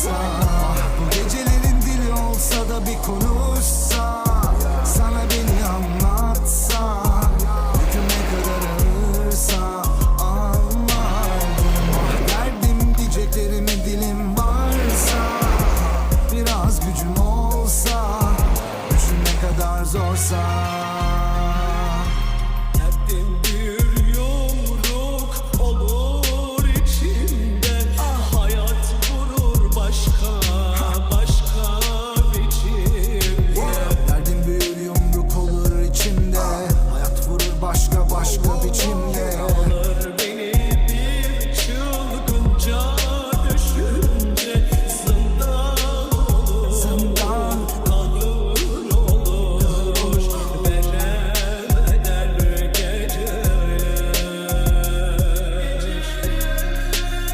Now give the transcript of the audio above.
olsa Bu gecelerin dili olsa da bir konuşsa Sana beni anlatsa Yüküme kadar alırsa Anlardım. Ah derdim diyeceklerimi dilim varsa Biraz gücüm olsa Gücüm ne kadar zorsa.